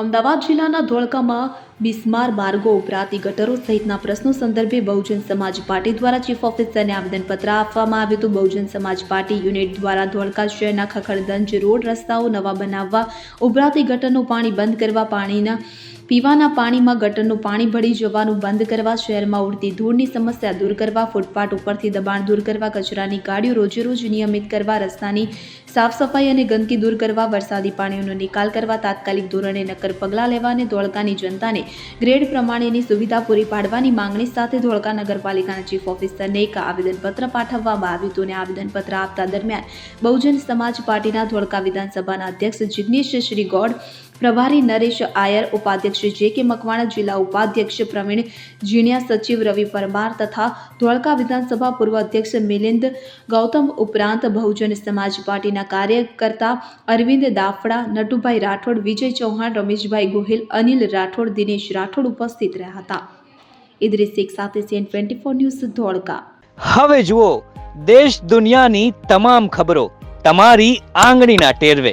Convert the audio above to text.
અમદાવાદ જિલ્લાના ધોળકામાં બિસ્માર માર્ગો ઉપરાતી ગટરો સહિતના પ્રશ્નો સંદર્ભે બહુજન સમાજ પાર્ટી દ્વારા ચીફ ઓફિસરને આવેદનપત્ર આપવામાં આવ્યું હતું. બહુજન સમાજ પાર્ટી યુનિટ દ્વારા ધોળકા શહેરના ખખડદંજ રોડ રસ્તાઓ નવા બનાવવા ઉભરાતી ગટરનું પાણી બંધ કરવા, પાણીના પીવાના પાણીમાં ગટરનું પાણી ભળી જવાનું બંધ કરવા શહેરમાં ઉડતી ધૂળની સમસ્યા દૂર કરવા, ફૂટપાથ ઉપરથી દબાણ દૂર કરવા, કચરાની ગાડીઓ રોજે રોજ નિયમિત કરવા, રસ્તાની સાફ સફાઈ અને ગંદકી દૂર કરવા, વરસાદી પાણીઓનો નિકાલ કરવા, તાત્કાલિક ધોરણે નક્કર પગલાં લેવા અને ધોળકાની જનતાને ગ્રેડ પ્રમાણેની સુવિધા પૂરી પાડવાની માંગણી સાથે ધોળકા નગરપાલિકાના ચીફ ઓફિસરને એક આવેદનપત્ર પાઠવવામાં આવ્યું હતું અને આવેદનપત્ર આપતા દરમિયાન બહુજન સમાજ પાર્ટીના ધોળકા વિધાનસભાના અધ્યક્ષ જિગ્નેશ શ્રી ગોડ, પ્રભારી નરેશ આયર, ઉપાધ્યક્ષ જે કે મકવાણા જિલ્લા ઉપાધ્યક્ષ પ્રવીણ જીણિયા, સચિવ રવિ પરમાર તથા ધોળકા વિધાનસભા પૂર્વ અધ્યક્ષ મિલિંદ ગૌતમ ઉપરાંત બહુજન સમાજ પાર્ટીના કાર્યકર્તા અરવિંદ દાફડા, નટુભાઈ રાઠોડ, વિજય ચૌહાણ, રમેશભાઈ ગોહિલ, અનિલ રાઠોડ, દિનેશ રાઠોડ ઉપસ્થિત રહ્યા હતા. ઇદ્રિસ શેખ સાથે CN twenty four news Dholka. હવે જુઓ, દેશ દુનિયાની તમામ ખબરો, તમારી આંગળીના ટેરવે.